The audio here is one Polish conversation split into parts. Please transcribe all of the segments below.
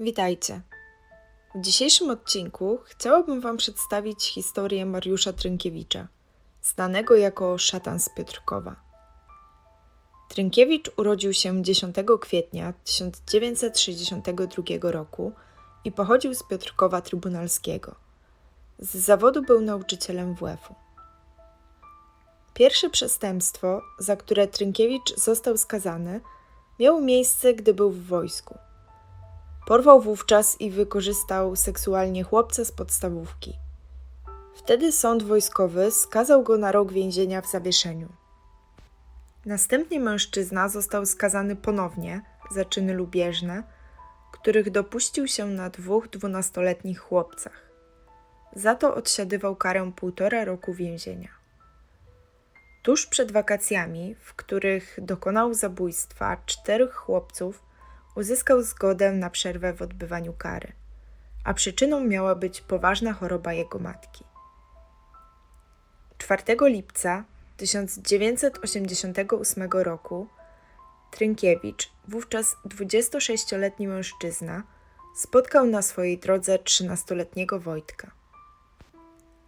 Witajcie. W dzisiejszym odcinku chciałabym Wam przedstawić historię Mariusza Trynkiewicza, znanego jako szatan z Piotrkowa. Trynkiewicz urodził się 10 kwietnia 1962 roku i pochodził z Piotrkowa Trybunalskiego. Z zawodu był nauczycielem WF-u. Pierwsze przestępstwo, za które Trynkiewicz został skazany, miało miejsce, gdy był w wojsku – Porwał wówczas i wykorzystał seksualnie chłopca z podstawówki. Wtedy sąd wojskowy skazał go na rok więzienia w zawieszeniu. Następnie mężczyzna został skazany ponownie za czyny lubieżne, których dopuścił się na dwóch dwunastoletnich chłopcach. Za to odsiadywał karę półtora roku więzienia. Tuż przed wakacjami, w których dokonał zabójstwa czterech chłopców, uzyskał zgodę na przerwę w odbywaniu kary, a przyczyną miała być poważna choroba jego matki. 4 lipca 1988 roku Trynkiewicz, wówczas 26-letni mężczyzna, spotkał na swojej drodze 13-letniego Wojtka.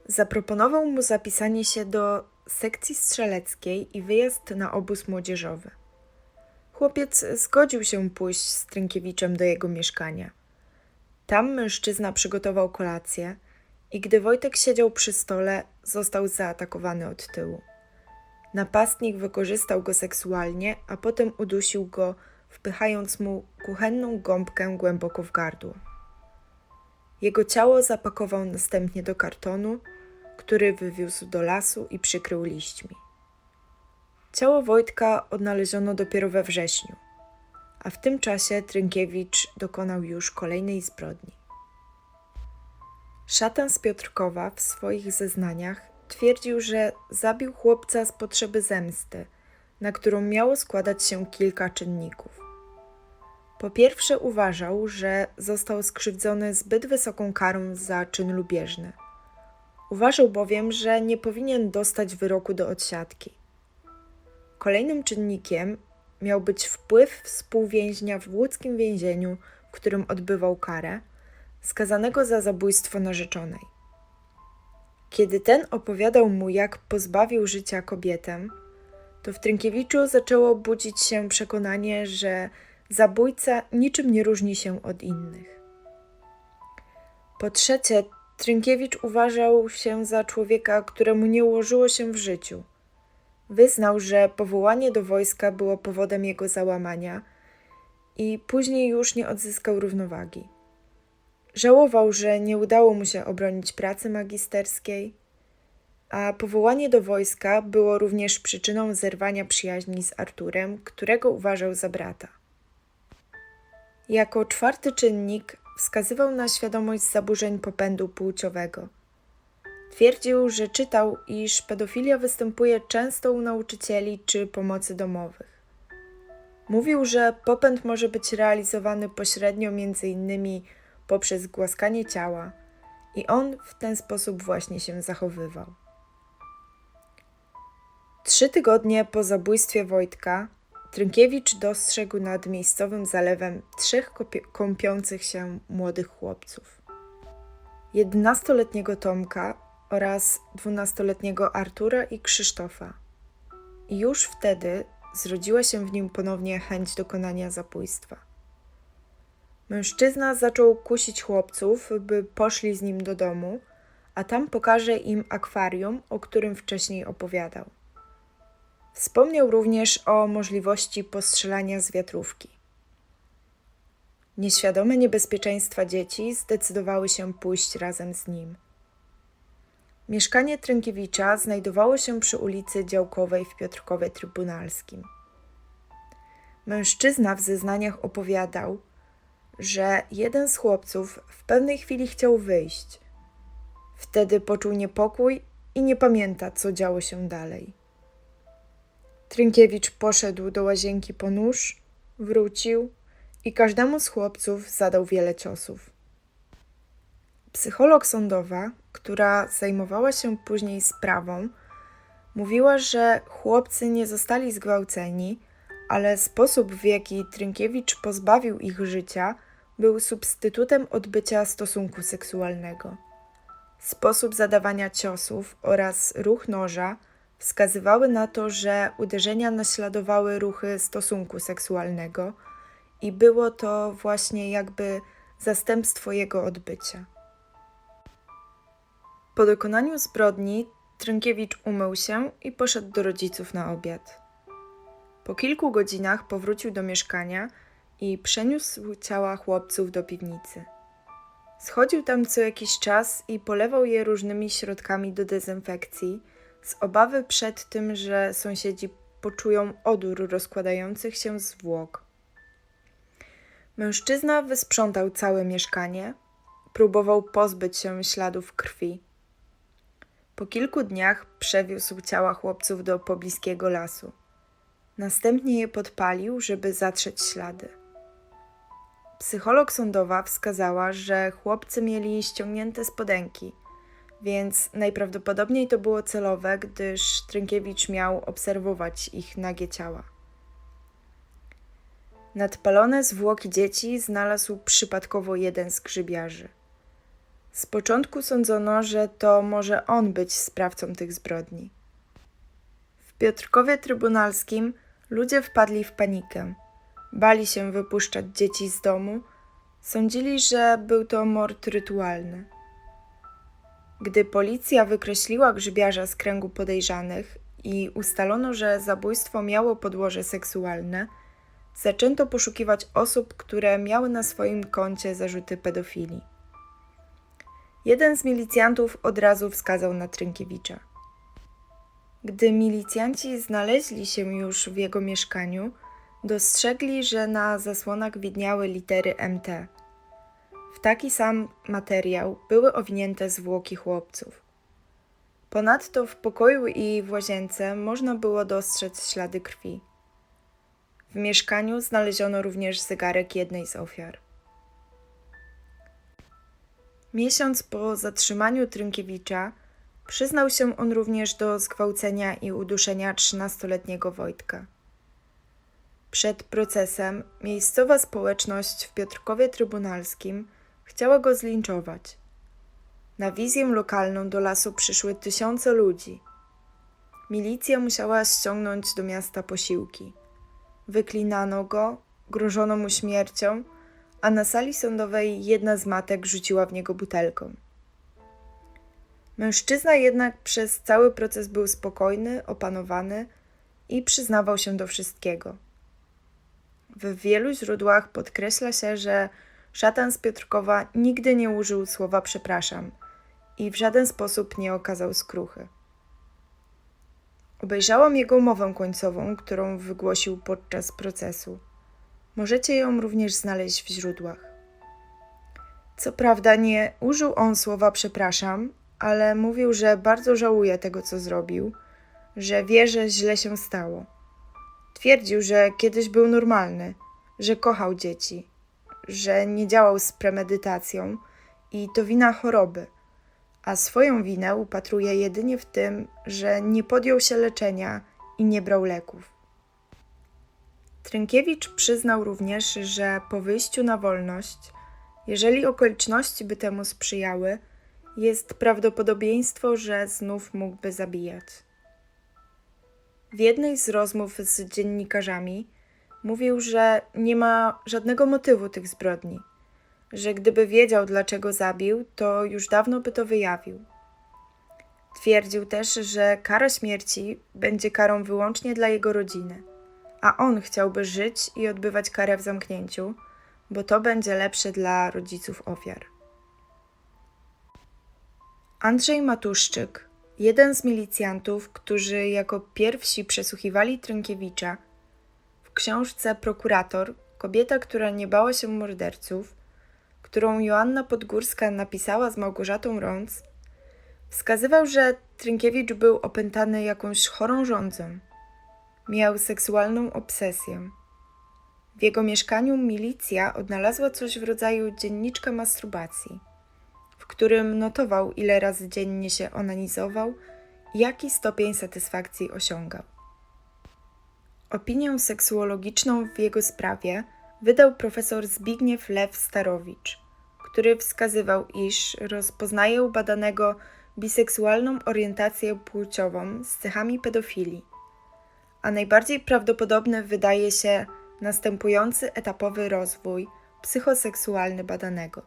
Zaproponował mu zapisanie się do sekcji strzeleckiej i wyjazd na obóz młodzieżowy. Chłopiec zgodził się pójść z Trynkiewiczem do jego mieszkania. Tam mężczyzna przygotował kolację i gdy Wojtek siedział przy stole, został zaatakowany od tyłu. Napastnik wykorzystał go seksualnie, a potem udusił go, wpychając mu kuchenną gąbkę głęboko w gardło. Jego ciało zapakował następnie do kartonu, który wywiózł do lasu i przykrył liśćmi. Ciało Wojtka odnaleziono dopiero we wrześniu, a w tym czasie Trynkiewicz dokonał już kolejnej zbrodni. Szatan z Piotrkowa w swoich zeznaniach twierdził, że zabił chłopca z potrzeby zemsty, na którą miało składać się kilka czynników. Po pierwsze, uważał, że został skrzywdzony zbyt wysoką karą za czyn lubieżny. Uważał bowiem, że nie powinien dostać wyroku do odsiadki. Kolejnym czynnikiem miał być wpływ współwięźnia w łódzkim więzieniu, w którym odbywał karę, skazanego za zabójstwo narzeczonej. Kiedy ten opowiadał mu, jak pozbawił życia kobietę, to w Trynkiewiczu zaczęło budzić się przekonanie, że zabójca niczym nie różni się od innych. Po trzecie, Trynkiewicz uważał się za człowieka, któremu nie ułożyło się w życiu – Wyznał, że powołanie do wojska było powodem jego załamania i później już nie odzyskał równowagi. Żałował, że nie udało mu się obronić pracy magisterskiej, a powołanie do wojska było również przyczyną zerwania przyjaźni z Arturem, którego uważał za brata. Jako czwarty czynnik wskazywał na świadomość zaburzeń popędu płciowego – Twierdził, że czytał, iż pedofilia występuje często u nauczycieli czy pomocy domowych. Mówił, że popęd może być realizowany pośrednio innymi poprzez głaskanie ciała i on w ten sposób właśnie się zachowywał. Trzy tygodnie po zabójstwie Wojtka Trynkiewicz dostrzegł nad miejscowym zalewem trzech kąpiących się młodych chłopców. Jedenastoletniego Tomka oraz dwunastoletniego Artura i Krzysztofa. I już wtedy zrodziła się w nim ponownie chęć dokonania zabójstwa. Mężczyzna zaczął kusić chłopców, by poszli z nim do domu, a tam pokaże im akwarium, o którym wcześniej opowiadał. Wspomniał również o możliwości postrzelania z wiatrówki. Nieświadome niebezpieczeństwa dzieci zdecydowały się pójść razem z nim. Mieszkanie Trękiewicza znajdowało się przy ulicy Działkowej w Piotrkowie Trybunalskim. Mężczyzna w zeznaniach opowiadał, że jeden z chłopców w pewnej chwili chciał wyjść. Wtedy poczuł niepokój i nie pamięta, co działo się dalej. Trynkiewicz poszedł do łazienki po nóż, wrócił i każdemu z chłopców zadał wiele ciosów. Psycholog sądowa, która zajmowała się później sprawą, mówiła, że chłopcy nie zostali zgwałceni, ale sposób, w jaki Trynkiewicz pozbawił ich życia, był substytutem odbycia stosunku seksualnego. Sposób zadawania ciosów oraz ruch noża wskazywały na to, że uderzenia naśladowały ruchy stosunku seksualnego i było to właśnie jakby zastępstwo jego odbycia. Po dokonaniu zbrodni Trynkiewicz umył się i poszedł do rodziców na obiad. Po kilku godzinach powrócił do mieszkania i przeniósł ciała chłopców do piwnicy. Schodził tam co jakiś czas i polewał je różnymi środkami do dezynfekcji, z obawy przed tym, że sąsiedzi poczują odór rozkładających się zwłok. Mężczyzna wysprzątał całe mieszkanie, próbował pozbyć się śladów krwi. Po kilku dniach przewiózł ciała chłopców do pobliskiego lasu. Następnie je podpalił, żeby zatrzeć ślady. Psycholog sądowa wskazała, że chłopcy mieli ściągnięte spodenki, więc najprawdopodobniej to było celowe, gdyż Trynkiewicz miał obserwować ich nagie ciała. Nadpalone zwłoki dzieci znalazł przypadkowo jeden z grzybiarzy. Z początku sądzono, że to może on być sprawcą tych zbrodni. W Piotrkowie Trybunalskim ludzie wpadli w panikę. Bali się wypuszczać dzieci z domu, sądzili, że był to mord rytualny. Gdy policja wykreśliła grzybiarza z kręgu podejrzanych i ustalono, że zabójstwo miało podłoże seksualne, zaczęto poszukiwać osób, które miały na swoim koncie zarzuty pedofilii. Jeden z milicjantów od razu wskazał na Trynkiewicza. Gdy milicjanci znaleźli się już w jego mieszkaniu, dostrzegli, że na zasłonach widniały litery MT. W taki sam materiał były owinięte zwłoki chłopców. Ponadto w pokoju i w łazience można było dostrzec ślady krwi. W mieszkaniu znaleziono również zegarek jednej z ofiar. Miesiąc po zatrzymaniu Trynkiewicza przyznał się on również do zgwałcenia i uduszenia 13-letniego Wojtka. Przed procesem miejscowa społeczność w Piotrkowie Trybunalskim chciała go zlinczować. Na wizję lokalną do lasu przyszły tysiące ludzi. Milicja musiała ściągnąć do miasta posiłki. Wyklinano go, grożono mu śmiercią, a na sali sądowej jedna z matek rzuciła w niego butelką. Mężczyzna jednak przez cały proces był spokojny, opanowany i przyznawał się do wszystkiego. W wielu źródłach podkreśla się, że szatan z Piotrkowa nigdy nie użył słowa przepraszam i w żaden sposób nie okazał skruchy. Obejrzałam jego mowę końcową, którą wygłosił podczas procesu. Możecie ją również znaleźć w źródłach. Co prawda nie użył on słowa przepraszam, ale mówił, że bardzo żałuje tego, co zrobił, że wie, że źle się stało. Twierdził, że kiedyś był normalny, że kochał dzieci, że nie działał z premedytacją i to wina choroby, a swoją winę upatruje jedynie w tym, że nie podjął się leczenia i nie brał leków. Trynkiewicz przyznał również, że po wyjściu na wolność, jeżeli okoliczności by temu sprzyjały, jest prawdopodobieństwo, że znów mógłby zabijać. W jednej z rozmów z dziennikarzami mówił, że nie ma żadnego motywu tych zbrodni, że gdyby wiedział, dlaczego zabił, to już dawno by to wyjawił. Twierdził też, że kara śmierci będzie karą wyłącznie dla jego rodziny, a on chciałby żyć i odbywać karę w zamknięciu, bo to będzie lepsze dla rodziców ofiar. Andrzej Matuszczyk, jeden z milicjantów, którzy jako pierwsi przesłuchiwali Trynkiewicza, w książce Prokurator, kobieta, która nie bała się morderców, którą Joanna Podgórska napisała z Małgorzatą Rąc, wskazywał, że Trynkiewicz był opętany jakąś chorą rządzą. Miał seksualną obsesję. W jego mieszkaniu milicja odnalazła coś w rodzaju dzienniczka masturbacji w którym notował, ile razy dziennie się onanizował i jaki stopień satysfakcji osiągał. Opinię seksuologiczną w jego sprawie wydał profesor Zbigniew Lew Starowicz, który wskazywał, iż rozpoznaje u badanego biseksualną orientację płciową z cechami pedofilii, a najbardziej prawdopodobny wydaje się następujący etapowy rozwój psychoseksualny badanego.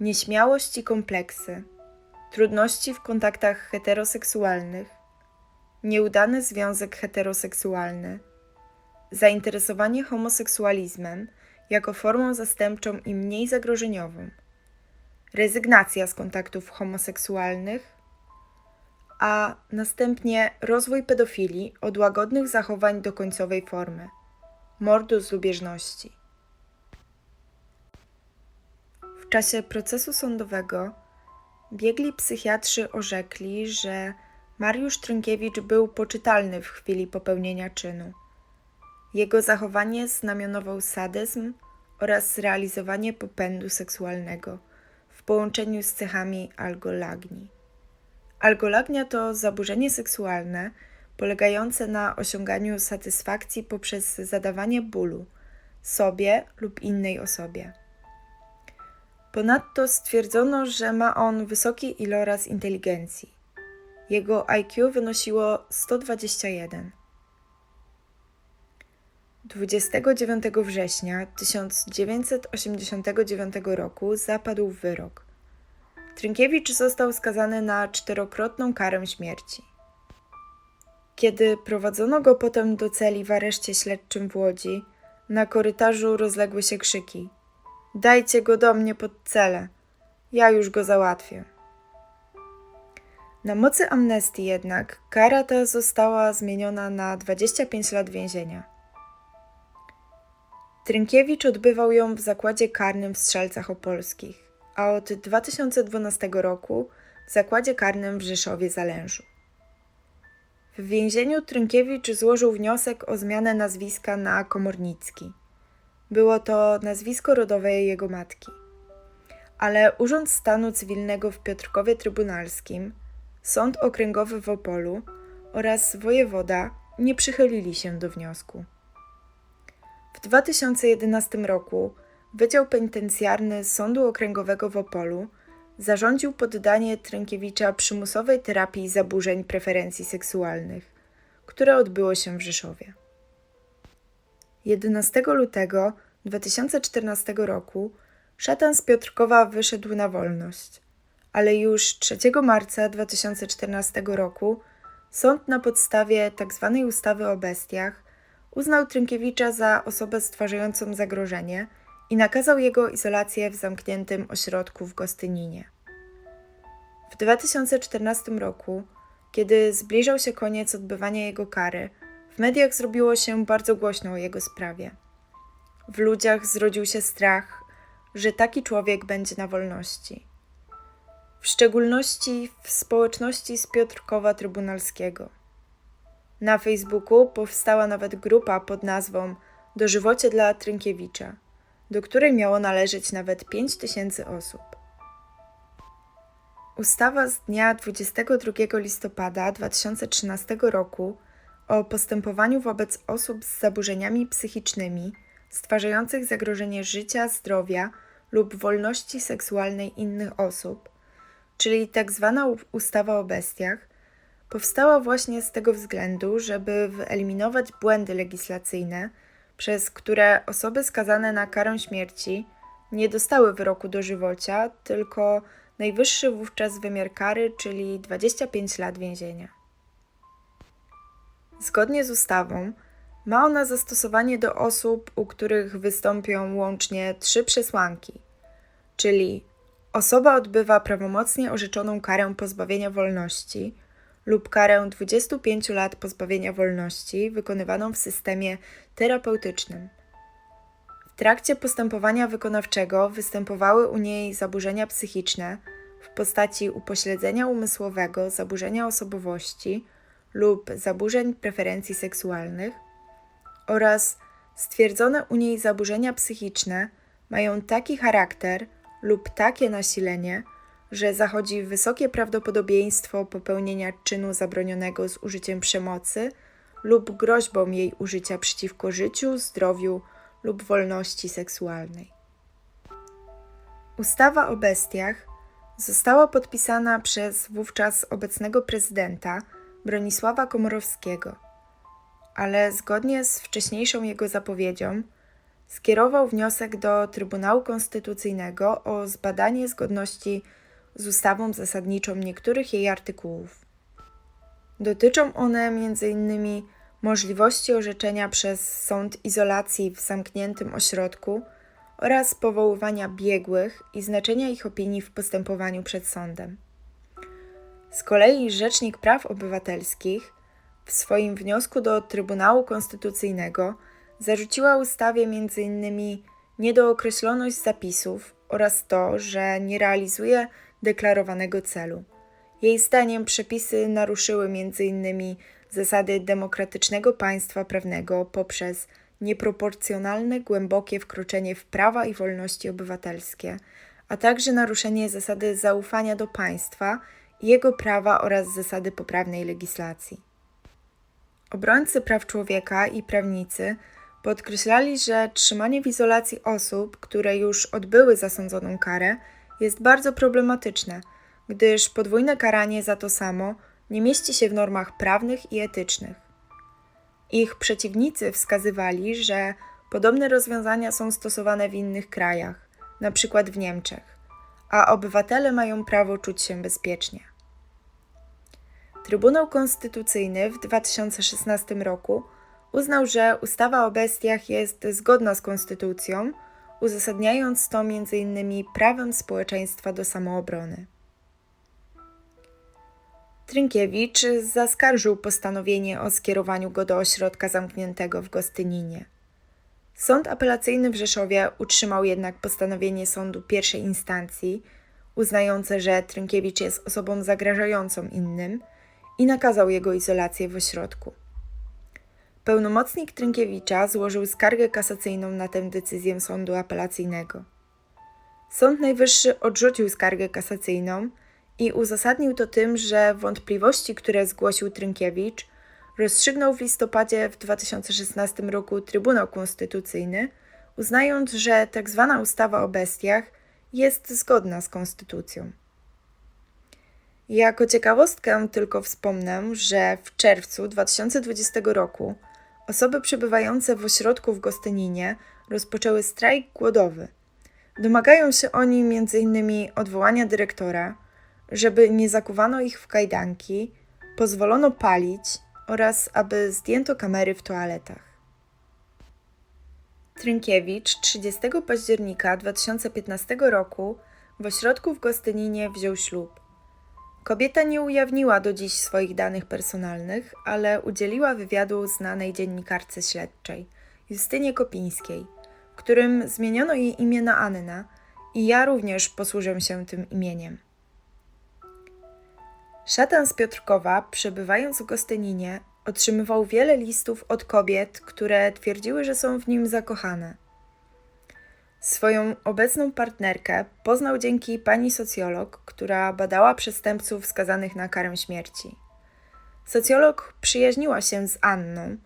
Nieśmiałość i kompleksy, trudności w kontaktach heteroseksualnych, nieudany związek heteroseksualny, zainteresowanie homoseksualizmem jako formą zastępczą i mniej zagrożeniową, rezygnacja z kontaktów homoseksualnych, a następnie rozwój pedofilii od łagodnych zachowań do końcowej formy mordu z lubieżności. W czasie procesu sądowego biegli psychiatrzy orzekli, że Mariusz Trynkiewicz był poczytalny w chwili popełnienia czynu. Jego zachowanie znamionował sadyzm oraz realizowanie popędu seksualnego w połączeniu z cechami algolagni. Algolagnia to zaburzenie seksualne polegające na osiąganiu satysfakcji poprzez zadawanie bólu sobie lub innej osobie. Ponadto stwierdzono, że ma on wysoki iloraz inteligencji. Jego IQ wynosiło 121. 29 września 1989 roku zapadł wyrok. Trynkiewicz został skazany na czterokrotną karę śmierci. Kiedy prowadzono go potem do celi w areszcie śledczym w Łodzi, na korytarzu rozległy się krzyki: Dajcie go do mnie pod celę, ja już go załatwię. Na mocy amnestii jednak kara ta została zmieniona na 25 lat więzienia. Trynkiewicz odbywał ją w zakładzie karnym w Strzelcach Opolskich, a od 2012 roku w zakładzie karnym w Rzeszowie Zalężu. W więzieniu Trynkiewicz złożył wniosek o zmianę nazwiska na Komornicki. Było to nazwisko rodowe jego matki. Ale Urząd Stanu Cywilnego w Piotrkowie Trybunalskim, Sąd Okręgowy w Opolu oraz wojewoda nie przychylili się do wniosku. W 2011 roku Wydział Penitencjarny Sądu Okręgowego w Opolu zarządził poddanie Trękiewicza przymusowej terapii zaburzeń preferencji seksualnych, które odbyło się w Rzeszowie. 11 lutego 2014 roku szatan z Piotrkowa wyszedł na wolność, ale już 3 marca 2014 roku sąd na podstawie tzw. Tak ustawy o bestiach uznał Trynkiewicza za osobę stwarzającą zagrożenie – i nakazał jego izolację w zamkniętym ośrodku w Gostyninie. W 2014 roku, kiedy zbliżał się koniec odbywania jego kary, w mediach zrobiło się bardzo głośno o jego sprawie. W ludziach zrodził się strach, że taki człowiek będzie na wolności. W szczególności w społeczności z Piotrkowa Trybunalskiego. Na Facebooku powstała nawet grupa pod nazwą Dożywocie dla Trynkiewicza – do której miało należeć nawet 5 tysięcy osób. Ustawa z dnia 22 listopada 2013 roku o postępowaniu wobec osób z zaburzeniami psychicznymi stwarzających zagrożenie życia, zdrowia lub wolności seksualnej innych osób, czyli tzw. Tak ustawa o bestiach, powstała właśnie z tego względu, żeby wyeliminować błędy legislacyjne przez które osoby skazane na karę śmierci nie dostały wyroku dożywocia, tylko najwyższy wówczas wymiar kary, czyli 25 lat więzienia. Zgodnie z ustawą ma ona zastosowanie do osób, u których wystąpią łącznie trzy przesłanki, czyli osoba odbywa prawomocnie orzeczoną karę pozbawienia wolności lub karę 25 lat pozbawienia wolności wykonywaną w systemie terapeutycznym. W trakcie postępowania wykonawczego występowały u niej zaburzenia psychiczne w postaci upośledzenia umysłowego, zaburzenia osobowości lub zaburzeń preferencji seksualnych oraz stwierdzone u niej zaburzenia psychiczne mają taki charakter lub takie nasilenie, że zachodzi wysokie prawdopodobieństwo popełnienia czynu zabronionego z użyciem przemocy lub groźbą jej użycia przeciwko życiu, zdrowiu lub wolności seksualnej. Ustawa o bestiach została podpisana przez wówczas obecnego prezydenta Bronisława Komorowskiego, ale zgodnie z wcześniejszą jego zapowiedzią skierował wniosek do Trybunału Konstytucyjnego o zbadanie zgodności z ustawą zasadniczą niektórych jej artykułów. Dotyczą one m.in. możliwości orzeczenia przez sąd izolacji w zamkniętym ośrodku oraz powoływania biegłych i znaczenia ich opinii w postępowaniu przed sądem. Z kolei Rzecznik Praw Obywatelskich w swoim wniosku do Trybunału Konstytucyjnego zarzuciła ustawie m.in. niedookreśloność zapisów oraz to, że nie realizuje deklarowanego celu. Jej zdaniem przepisy naruszyły m.in. zasady demokratycznego państwa prawnego poprzez nieproporcjonalne, głębokie wkroczenie w prawa i wolności obywatelskie, a także naruszenie zasady zaufania do państwa i jego prawa oraz zasady poprawnej legislacji. Obrońcy praw człowieka i prawnicy podkreślali, że trzymanie w izolacji osób, które już odbyły zasądzoną karę, jest bardzo problematyczne, gdyż podwójne karanie za to samo nie mieści się w normach prawnych i etycznych. Ich przeciwnicy wskazywali, że podobne rozwiązania są stosowane w innych krajach, np. w Niemczech, a obywatele mają prawo czuć się bezpiecznie. Trybunał Konstytucyjny w 2016 roku uznał, że ustawa o bestiach jest zgodna z konstytucją, uzasadniając to m.in. prawem społeczeństwa do samoobrony. Trynkiewicz zaskarżył postanowienie o skierowaniu go do ośrodka zamkniętego w Gostyninie. Sąd apelacyjny w Rzeszowie utrzymał jednak postanowienie sądu pierwszej instancji, uznające, że Trynkiewicz jest osobą zagrażającą innym i nakazał jego izolację w ośrodku. Pełnomocnik Trynkiewicza złożył skargę kasacyjną na tę decyzję sądu apelacyjnego. Sąd Najwyższy odrzucił skargę kasacyjną i uzasadnił to tym, że wątpliwości, które zgłosił Trynkiewicz, rozstrzygnął w listopadzie w 2016 roku Trybunał Konstytucyjny, uznając, że tzw. Tak ustawa o bestiach jest zgodna z konstytucją. Jako ciekawostkę tylko wspomnę, że w czerwcu 2020 roku osoby przebywające w ośrodku w Gostyninie rozpoczęły strajk głodowy. Domagają się oni m.in. odwołania dyrektora, żeby nie zakuwano ich w kajdanki, pozwolono palić oraz aby zdjęto kamery w toaletach. Trynkiewicz 30 października 2015 roku w ośrodku w Gostyninie wziął ślub. Kobieta nie ujawniła do dziś swoich danych personalnych, ale udzieliła wywiadu znanej dziennikarce śledczej, Justynie Kopińskiej, w którym zmieniono jej imię na Anna i ja również posłużę się tym imieniem. Szatan z Piotrkowa, przebywając w Gostyninie, otrzymywał wiele listów od kobiet, które twierdziły, że są w nim zakochane. Swoją obecną partnerkę poznał dzięki pani socjolog, która badała przestępców skazanych na karę śmierci. Socjolog przyjaźniła się z Anną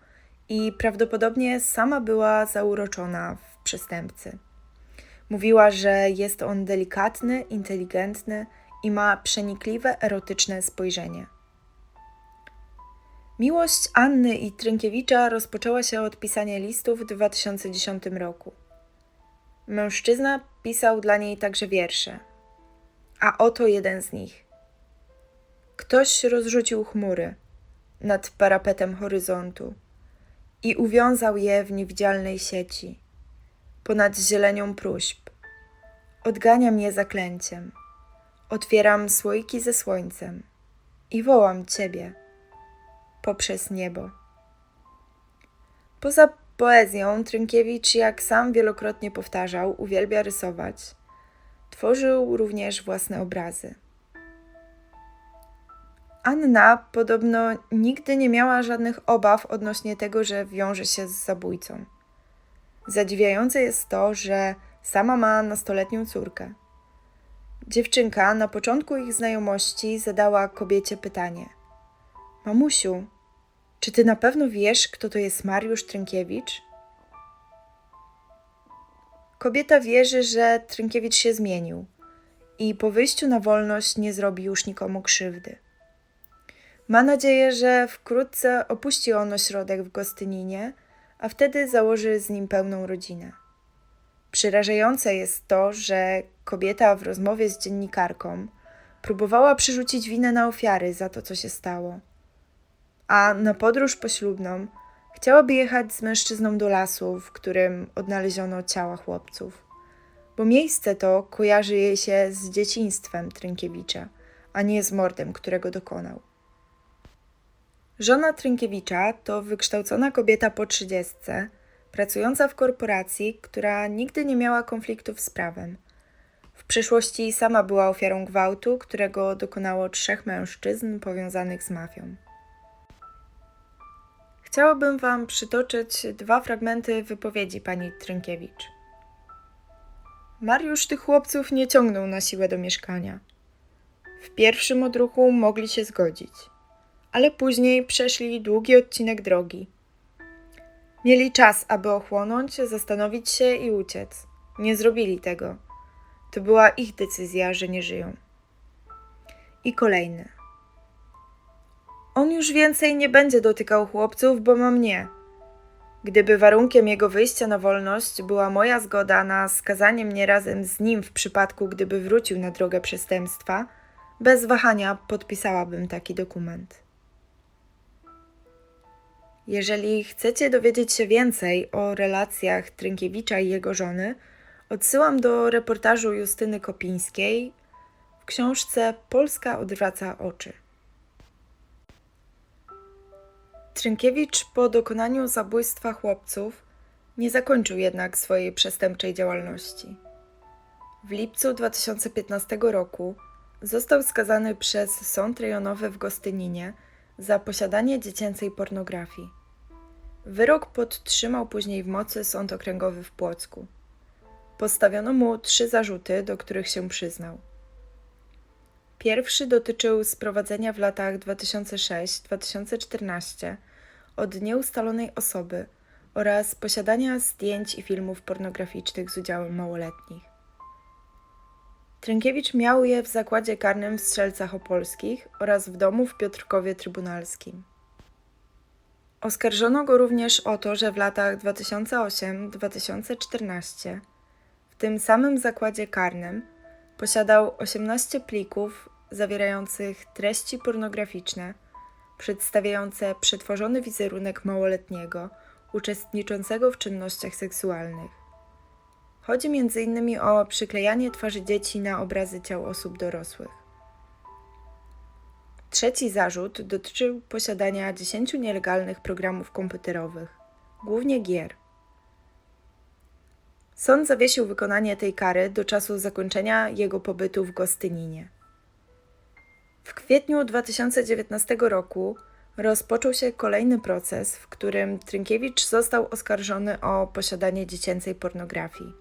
i prawdopodobnie sama była zauroczona w przestępcy. Mówiła, że jest on delikatny, inteligentny i ma przenikliwe, erotyczne spojrzenie. Miłość Anny i Trynkiewicza rozpoczęła się od pisania listów w 2010 roku. Mężczyzna pisał dla niej także wiersze. A oto jeden z nich. Ktoś rozrzucił chmury nad parapetem horyzontu i uwiązał je w niewidzialnej sieci, ponad zielenią próśb. Odgania mnie zaklęciem. Otwieram słoiki ze słońcem i wołam Ciebie poprzez niebo. Poza poezją Trynkiewicz, jak sam wielokrotnie powtarzał, uwielbia rysować. Tworzył również własne obrazy. Anna podobno nigdy nie miała żadnych obaw odnośnie tego, że wiąże się z zabójcą. Zadziwiające jest to, że sama ma nastoletnią córkę. Dziewczynka na początku ich znajomości zadała kobiecie pytanie: Mamusiu, czy ty na pewno wiesz, kto to jest Mariusz Trynkiewicz? kobieta wierzy, że Trynkiewicz się zmienił i po wyjściu na wolność nie zrobi już nikomu krzywdy. Ma nadzieję, że wkrótce opuści on ośrodek w Gostyninie, a wtedy założy z nim pełną rodzinę. Przerażające jest to, że kobieta w rozmowie z dziennikarką próbowała przerzucić winę na ofiary za to, co się stało. A na podróż poślubną chciałaby jechać z mężczyzną do lasu, w którym odnaleziono ciała chłopców. Bo miejsce to kojarzy jej się z dzieciństwem Trynkiewicza, a nie z mordem, którego dokonał. Żona Trynkiewicza to wykształcona kobieta po trzydziestce, pracująca w korporacji, która nigdy nie miała konfliktów z prawem. W przeszłości sama była ofiarą gwałtu, którego dokonało trzech mężczyzn powiązanych z mafią. Chciałabym Wam przytoczyć dwa fragmenty wypowiedzi pani Trynkiewicz. Mariusz tych chłopców nie ciągnął na siłę do mieszkania. W pierwszym odruchu mogli się zgodzić, ale później przeszli długi odcinek drogi. Mieli czas, aby ochłonąć, zastanowić się i uciec. Nie zrobili tego. To była ich decyzja, że nie żyją. I kolejny. On już więcej nie będzie dotykał chłopców, bo ma mnie. Gdyby warunkiem jego wyjścia na wolność była moja zgoda na skazanie mnie razem z nim w przypadku, gdyby wrócił na drogę przestępstwa, bez wahania podpisałabym taki dokument. Jeżeli chcecie dowiedzieć się więcej o relacjach Trynkiewicza i jego żony, odsyłam do reportażu Justyny Kopińskiej w książce Polska odwraca oczy. Trynkiewicz po dokonaniu zabójstwa chłopców nie zakończył jednak swojej przestępczej działalności. W lipcu 2015 roku został skazany przez sąd rejonowy w Gostyninie za posiadanie dziecięcej pornografii. Wyrok podtrzymał później w mocy Sąd Okręgowy w Płocku. Postawiono mu trzy zarzuty, do których się przyznał. Pierwszy dotyczył sprowadzenia w latach 2006-2014 od nieustalonej osoby oraz posiadania zdjęć i filmów pornograficznych z udziałem małoletnich. Trynkiewicz miał je w zakładzie karnym w Strzelcach Opolskich oraz w domu w Piotrkowie Trybunalskim. Oskarżono go również o to, że w latach 2008-2014 w tym samym zakładzie karnym posiadał 18 plików zawierających treści pornograficzne, przedstawiające przetworzony wizerunek małoletniego uczestniczącego w czynnościach seksualnych. Chodzi m.in. o przyklejanie twarzy dzieci na obrazy ciał osób dorosłych. Trzeci zarzut dotyczył posiadania 10 nielegalnych programów komputerowych, głównie gier. Sąd zawiesił wykonanie tej kary do czasu zakończenia jego pobytu w Gostyninie. W kwietniu 2019 roku rozpoczął się kolejny proces, w którym Trynkiewicz został oskarżony o posiadanie dziecięcej pornografii.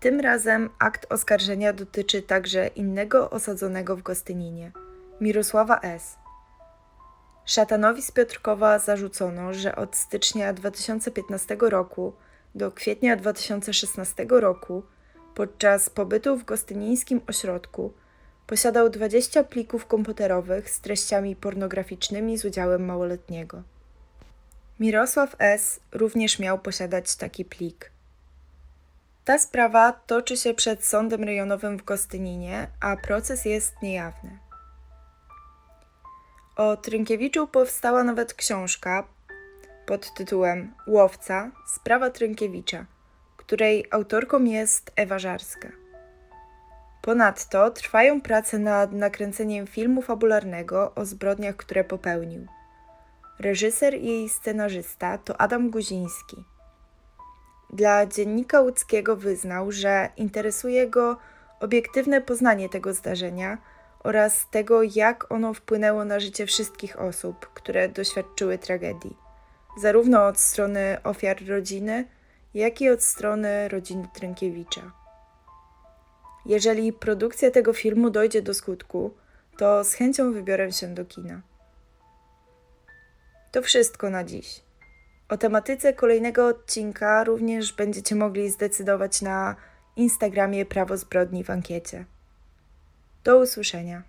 Tym razem akt oskarżenia dotyczy także innego osadzonego w Gostyninie, Mirosława S. Szatanowi z Piotrkowa zarzucono, że od stycznia 2015 roku do kwietnia 2016 roku, podczas pobytu w gostynińskim ośrodku, posiadał 20 plików komputerowych z treściami pornograficznymi z udziałem małoletniego. Mirosław S. również miał posiadać taki plik. Ta sprawa toczy się przed sądem rejonowym w Gostyninie, a proces jest niejawny. O Trynkiewiczu powstała nawet książka pod tytułem Łowca Sprawa Trynkiewicza, której autorką jest Ewa Żarska. Ponadto trwają prace nad nakręceniem filmu fabularnego o zbrodniach, które popełnił. Reżyser i scenarzysta to Adam Guziński. Dla dziennika łódzkiego wyznał, że interesuje go obiektywne poznanie tego zdarzenia oraz tego, jak ono wpłynęło na życie wszystkich osób, które doświadczyły tragedii, zarówno od strony ofiar rodziny, jak i od strony rodziny Trynkiewicza. Jeżeli produkcja tego filmu dojdzie do skutku, to z chęcią wybiorę się do kina. To wszystko na dziś. O tematyce kolejnego odcinka również będziecie mogli zdecydować na Instagramie Prawo Zbrodni w ankiecie. Do usłyszenia.